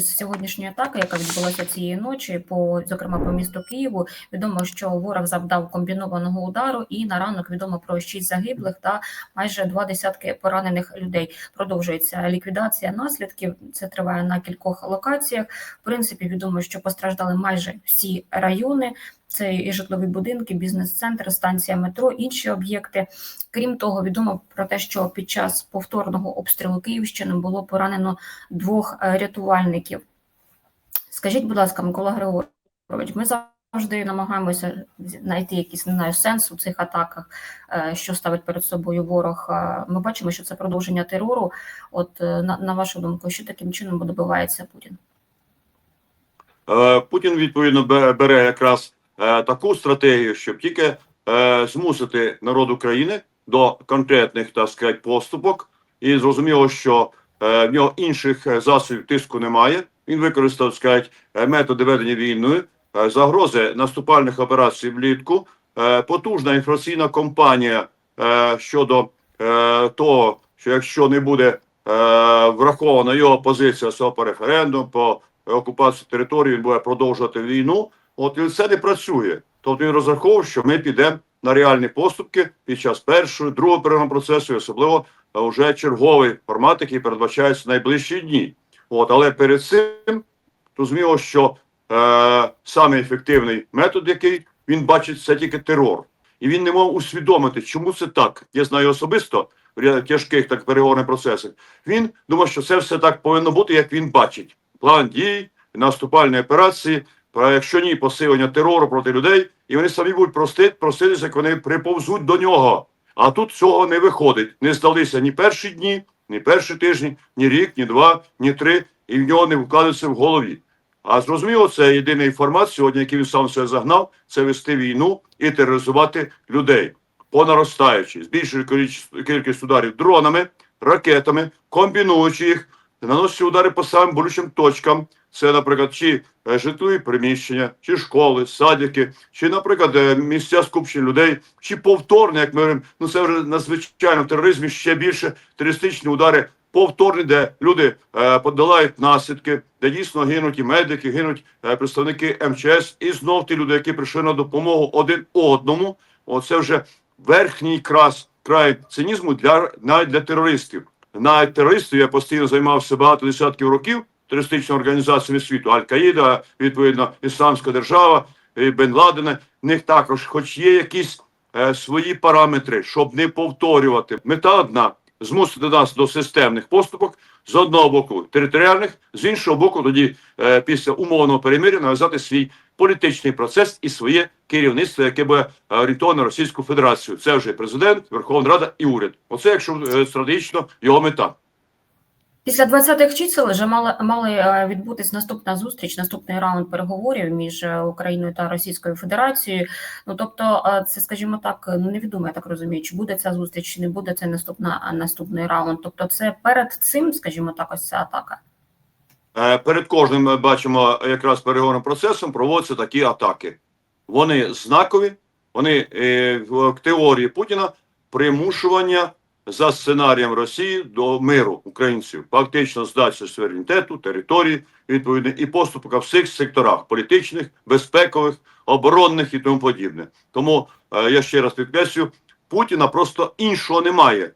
із сьогоднішньої атаки, яка відбулася цієї ночі, по зокрема по місту Києву, відомо, що ворог завдав комбінованого удару, і на ранок відомо про шість загиблих та майже два десятки поранених людей. Продовжується ліквідація наслідків. Це триває на кількох локаціях. В принципі, відомо, що постраждали майже всі райони. Це і житлові будинки, бізнес-центр, станція метро, інші об'єкти. Крім того, відомо про те, що під час повторного обстрілу Київщини було поранено двох е, рятувальників. Скажіть, будь ласка, Микола Григорович, ми завжди намагаємося знайти якийсь не знаю, сенс у цих атаках, е, що ставить перед собою ворог. Е, Ми бачимо, що це продовження терору. От на, на вашу думку, що таким чином добивається Путін? Путін відповідно бере якраз таку стратегію, щоб тільки е, змусити народ України до конкретних так сказати, поступок, і зрозуміло, що е, в нього інших е, засобів тиску немає. Він використав сказати, е, методи ведення війни, е, загрози наступальних операцій влітку, е, потужна інформаційна кампанія е, щодо е, того, що якщо не буде е, врахована його позиція з по референдуму, по окупацію території, він буде продовжувати війну. От і це не працює. Тобто він розраховував, що ми підемо на реальні поступки під час першого, другого переговорного процесу, і особливо е, вже черговий формат, який передбачається в найближчі дні. От, але перед цим зрозуміло, що е, саме ефективний метод, який він бачить, це тільки терор. І він не мав усвідомити, чому це так. Я знаю особисто в тяжких так переговорних процесах. Він думав, що це все так повинно бути, як він бачить. План дій, наступальні операції, про якщо ні, посилення терору проти людей, і вони самі будуть простити, проситися, як вони приповзуть до нього. А тут цього не виходить. Не здалися ні перші дні, ні перші тижні, ні рік, ні два, ні три, і в нього не вкладеться в голові. А зрозуміло, це єдиний формат сьогодні, який він сам себе загнав, це вести війну і тероризувати людей по наростаючій, збільшуючи кількість ударів дронами, ракетами, комбінуючи їх, наносячи удари по самим болючим точкам. Це, наприклад, чи е, житлові приміщення, чи школи, садики, чи, наприклад, е, місця скупчення людей, чи повторне, як ми говоримо, ну це вже надзвичайно в тероризмі ще більше терористичні удари. Повторні, де люди е, подолають наслідки, де дійсно гинуть і медики, гинуть е, представники МЧС, і знов ті люди, які прийшли на допомогу один одному. Оце вже верхній крас край цинізму для навіть для терористів. Навіть терористів я постійно займався багато десятків років терористичними організаціями світу. Аль-Каїда, відповідно, Ісламська держава, і Бен Ладена. В них також, хоч є якісь е, свої параметри, щоб не повторювати. Мета одна змусити нас до системних поступок з одного боку територіальних, з іншого боку, тоді е, після умовного перемир'я нав'язати свій політичний процес і своє керівництво, яке буде е, орієнтоване Російську Федерацію. Це вже президент, Верховна Рада і уряд. Оце, якщо е, стратегічно його мета. Після 20-х чисел вже мала мали е, відбутись наступна зустріч, наступний раунд переговорів між е, Україною та Російською Федерацією. Ну тобто, е, це, скажімо так, ну невідомо, я так розумію, чи буде ця зустріч, чи не буде це наступна наступний раунд. Тобто, це перед цим, скажімо так, ось ця атака. Перед кожним ми бачимо якраз переговорним процесом проводяться такі атаки. Вони знакові, вони в теорії Путіна примушування за сценарієм Росії до миру українців, фактично здачі суверенітету, території, відповідно, і поступка в всіх секторах політичних, безпекових, оборонних і тому подібне. Тому е, я ще раз підкреслю, Путіна просто іншого немає.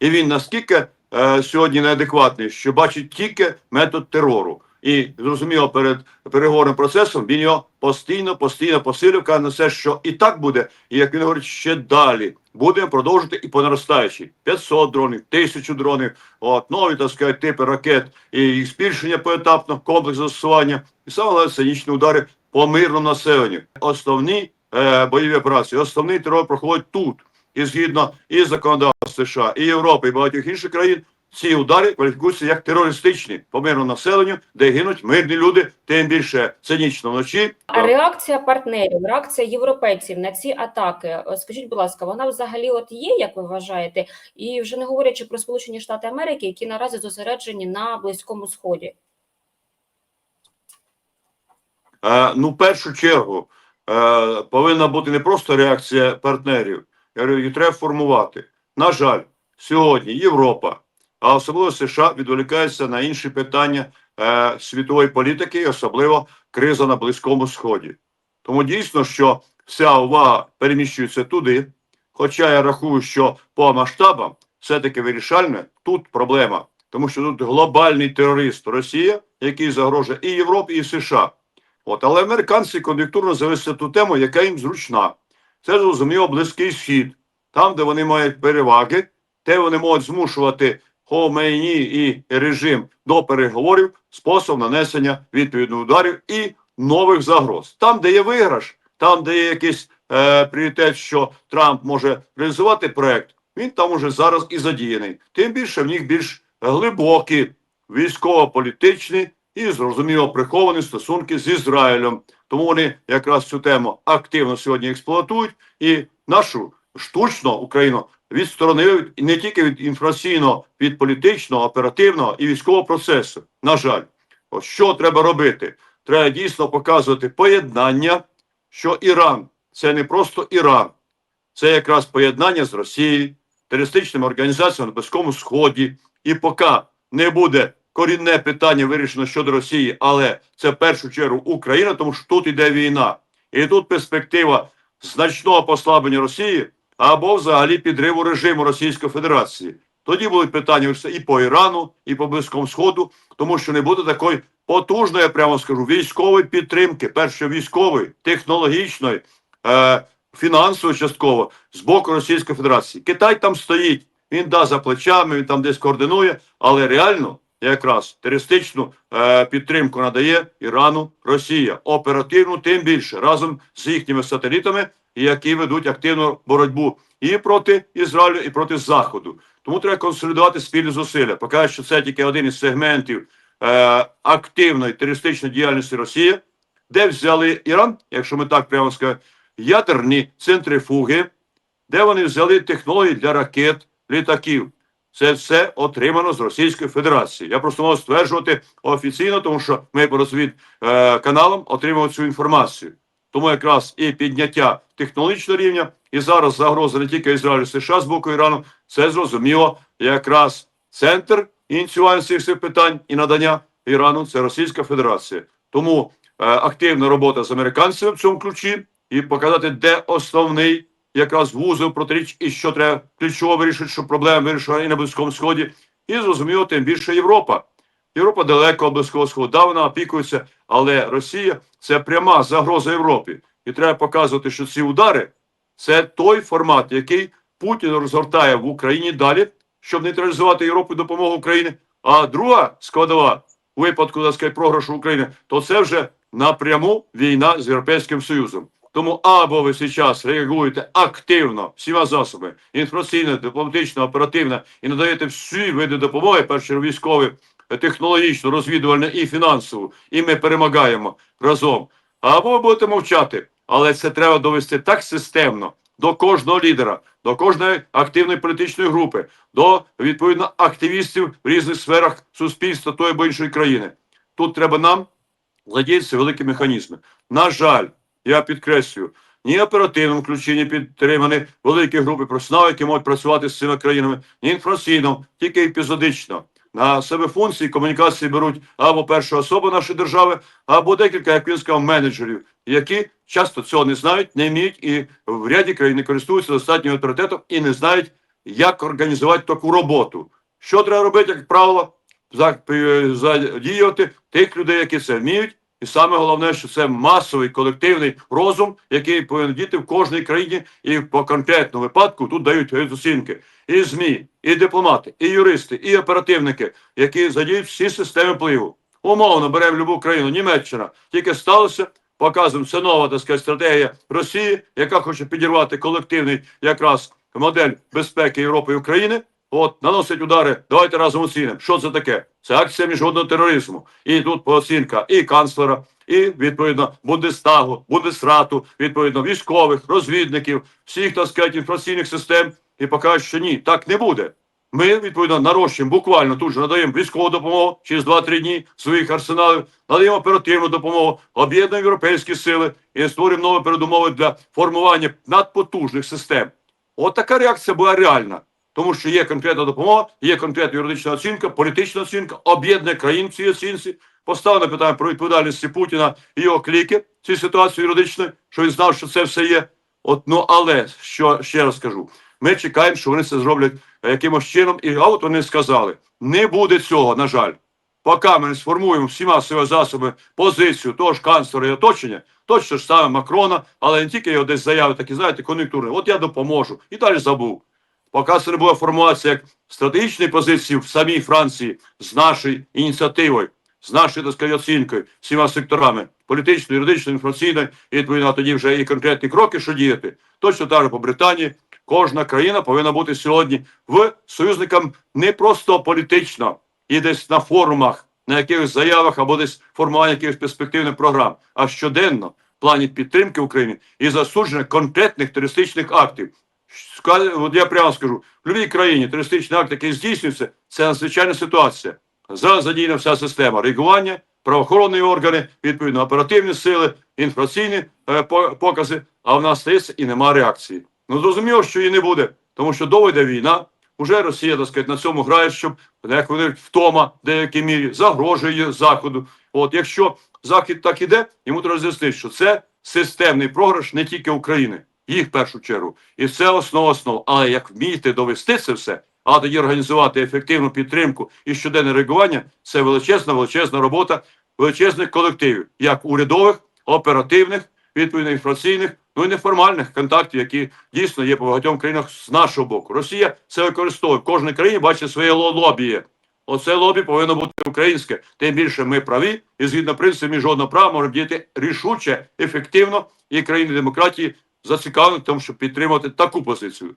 І він наскільки е, сьогодні неадекватний, що бачить тільки метод терору. І зрозуміло, перед переговорним процесом він його постійно, постійно посилив, каже на все, що і так буде, і як він говорить, ще далі будемо продовжувати і по наростаючій. 500 дронів, 1000 дронів, от нові так сказати, типи ракет і їх збільшення поетапно, комплекс застосування, і саме головне цинічні удари по мирному населенню. Основні е, бойові операції, основний терор проходить тут. І згідно і законодавства США, і Європи, і багатьох інших країн, ці удари кваліфікуються як терористичні по мирному населенню, де гинуть мирні люди, тим більше цинічно вночі. А реакція партнерів, реакція європейців на ці атаки, е, скажіть, будь ласка, вона взагалі от є, як ви вважаєте? І вже не говорячи про Сполучені Штати Америки, які наразі зосереджені на Близькому Сході. Е, ну, в першу чергу е, повинна бути не просто реакція партнерів, я говорю, її треба формувати. На жаль, сьогодні Європа, а особливо США відволікаються на інші питання е, світової політики, і особливо криза на Близькому Сході. Тому дійсно, що вся увага переміщується туди. Хоча я рахую, що по масштабам все-таки вирішальне тут проблема, тому що тут глобальний терорист Росія, який загрожує і Європі, і США. От, але американці кон'юнктурно зависять ту тему, яка їм зручна. Це зрозуміло близький схід, там, де вони мають переваги, де вони можуть змушувати Хомейні і режим до переговорів, спосіб нанесення відповідних ударів і нових загроз. Там, де є виграш, там, де є якийсь е, пріоритет, що Трамп може реалізувати проект, він там уже зараз і задіяний. Тим більше в них більш глибокі військово-політичні і зрозуміло приховані стосунки з Ізраїлем. Тому вони якраз цю тему активно сьогодні експлуатують і нашу штучно Україну відсторонили від- не тільки від інформаційного, від політичного, оперативного і військового процесу. На жаль, от що треба робити? Треба дійсно показувати поєднання, що Іран це не просто Іран, це якраз поєднання з Росією, терористичними організаціями на Близькому Сході. І поки не буде корінне питання вирішено щодо Росії, але це в першу чергу Україна, тому що тут іде війна. І тут перспектива значного послаблення Росії або взагалі підриву режиму Російської Федерації. Тоді будуть питання і по Ірану, і по Близькому Сходу, тому що не буде такої потужної, я прямо скажу, військової підтримки, перше військової, технологічної, е, фінансової частково з боку Російської Федерації. Китай там стоїть, він да за плечами, він там десь координує, але реально якраз терористичну е, підтримку надає Ірану Росія. Оперативну тим більше разом з їхніми сателітами, які ведуть активну боротьбу і проти Ізраїлю, і проти Заходу. Тому треба консолідувати спільні зусилля. Поки що це тільки один із сегментів е, активної терористичної діяльності Росії, де взяли Іран, якщо ми так прямо скажемо, ядерні центрифуги, де вони взяли технології для ракет, літаків. Це все отримано з Російської Федерації. Я просто можу стверджувати офіційно, тому що ми по розвід е, каналам отримуємо цю інформацію. Тому якраз і підняття технологічного рівня, і зараз загроза не тільки Ізраїлю, США з боку Ірану, це зрозуміло якраз центр ініціювання цих питань і надання Ірану це Російська Федерація. Тому е, активна робота з американцями в цьому ключі і показати, де основний якраз вузол протиріч і що треба ключово вирішити, щоб проблеми вирішила і на Близькому Сході. І зрозуміло, тим більше Європа. Європа далеко Близького Сходу, да, вона опікується, але Росія це пряма загроза Європі. І треба показувати, що ці удари це той формат, який Путін розгортає в Україні далі, щоб нейтралізувати Європу допомогу Україні. А друга складова у випадку так сказати, програшу України, то це вже напряму війна з Європейським Союзом. Тому або ви зараз реагуєте активно всіма засобами інформаційно, дипломатично, оперативно і надаєте всі види допомоги, перше військові, технологічну, розвідувальну і фінансову, і ми перемагаємо разом. Або будете мовчати, але це треба довести так системно до кожного лідера, до кожної активної політичної групи, до відповідно активістів в різних сферах суспільства тої або іншої країни. Тут треба нам задіятися великі механізми. На жаль, я підкреслюю, ні оперативному ключі не підтримані великі групи професіоналів, які можуть працювати з цими країнами, ні інформаційно, тільки епізодично. На себе функції комунікації беруть або перша особа нашої держави, або декілька, як він сказав, менеджерів, які часто цього не знають, не вміють і в ряді країн не користуються достатнім авторитетом і не знають, як організувати таку роботу. Що треба робити, як правило, е, задіяти тих людей, які це вміють, і саме головне, що це масовий колективний розум, який повинен діти в кожній країні, і по конкретному випадку тут дають оцінки. І ЗМІ, і дипломати, і юристи, і оперативники, які задіють всі системи впливу. Умовно беремо любу країну, Німеччина. Тільки сталося, показуємо, це нова так сказати, стратегія Росії, яка хоче підірвати колективний якраз модель безпеки Європи і України. От наносить удари. Давайте разом оцінимо. Що це таке? Це акція міжнародного тероризму. І тут оцінка і канцлера, і відповідно Бундестагу, Бундесрату, відповідно військових, розвідників, всіх так сказати, інформаційних систем. І покажуть, що ні, так не буде. Ми відповідно нарощуємо, буквально тут же надаємо військову допомогу через 2-3 дні своїх арсеналів, надаємо оперативну допомогу, об'єднуємо європейські сили і створюємо нові передумови для формування надпотужних систем. От така реакція була реальна. Тому що є конкретна допомога, є конкретна юридична оцінка, політична оцінка, об'єднання країн в цій оцінці. Поставлено питання про відповідальності Путіна і його кліки в цій ситуації юридичної, що він знав, що це все є. От, ну але що ще раз кажу, ми чекаємо, що вони це зроблять е, якимось чином, і а от вони сказали: не буде цього, на жаль. Поки ми не сформуємо всіма своїми засобами позицію того ж канцлера і оточення, точно ж саме Макрона, але не тільки його десь заяви, такі знаєте, кон'юнктурні. От я допоможу. І далі забув. Поки це не буде формуватися як стратегічної позиції в самій Франції з нашою ініціативою, з нашою так сказати, оцінкою, всіма секторами політичною, юридичною, інформаційною, і відповідно тоді вже і конкретні кроки, що діяти. Точно так же по Британії. Кожна країна повинна бути сьогодні в союзникам не просто політично і десь на форумах, на якихось заявах або десь формування якихось перспективних програм, а щоденно в плані підтримки України і засудження конкретних терористичних актів. От я прямо скажу, в будь-якій країні терористичний акт, який здійснюється, це надзвичайна ситуація. Зараз задіяна вся система реагування, правоохоронні органи, відповідно оперативні сили, інформаційні е, покази, а в нас стається і нема реакції. Ну зрозуміло, що її не буде, тому що доведе війна. Уже Росія, так сказати, на цьому грає, щоб як вони втома в деякій мірі загрожує заходу. От якщо захід так іде, йому треба роз'яснити, що це системний програш не тільки України, їх в першу чергу, і це основа основ. Але як вмієте довести це все, а тоді організувати ефективну підтримку і щоденне реагування, це величезна, величезна робота величезних колективів, як урядових, оперативних, відповідно інформаційних, ну і неформальних контактів, які дійсно є по багатьом країнах з нашого боку. Росія це використовує в кожній бачить своє ло- лобі. Оце лобі повинно бути українське. Тим більше ми праві, і згідно принципів міжнародного права можемо діяти рішуче, ефективно, і країни демократії зацікавлені в тому, щоб підтримати таку позицію.